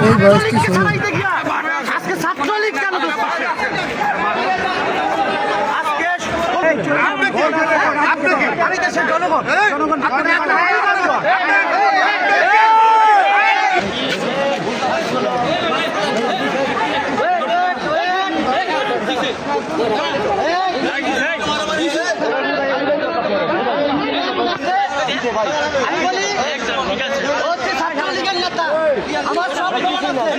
এই বয়সটি শুরু আমি বলি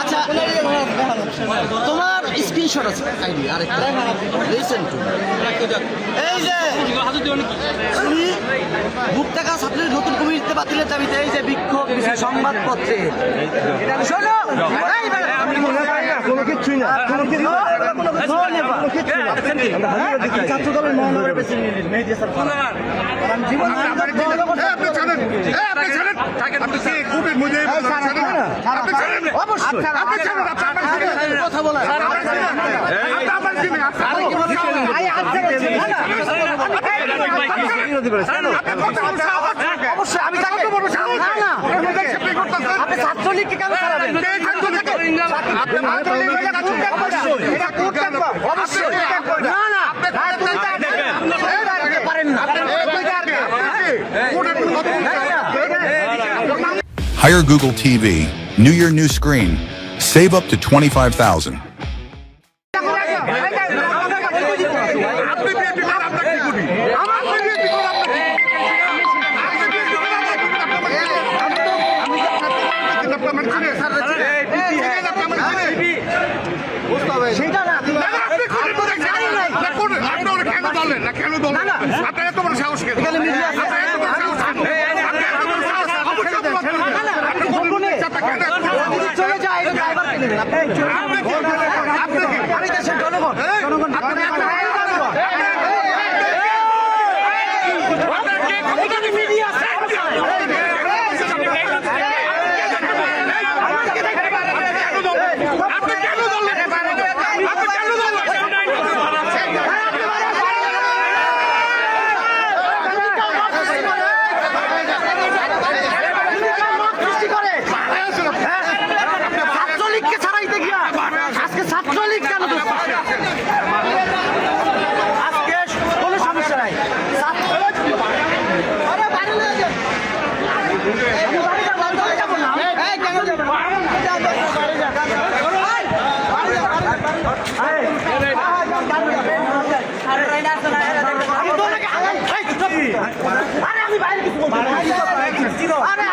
আচ্ছা, তোমার স্ক্রিনশট আছে আইডি আরেকটা। লিসেন টু এই যে উনি মুক্তাকা ছাত্রের নতুন কমিটিতে বাতিলের দাবিতে এই যে বিক্ষোভ সংবাদপত্রে। শোনো জীবন অবশ্যই। আমি তাকে আপনি ছাত্রলীগকে কেন ছাড়াবেন? Hire Google TV, new year, new screen. Save up to 25,000. নেবেন আপনারা আপনাকে জনগণ। আরে আমি বাইরে কিছু আরে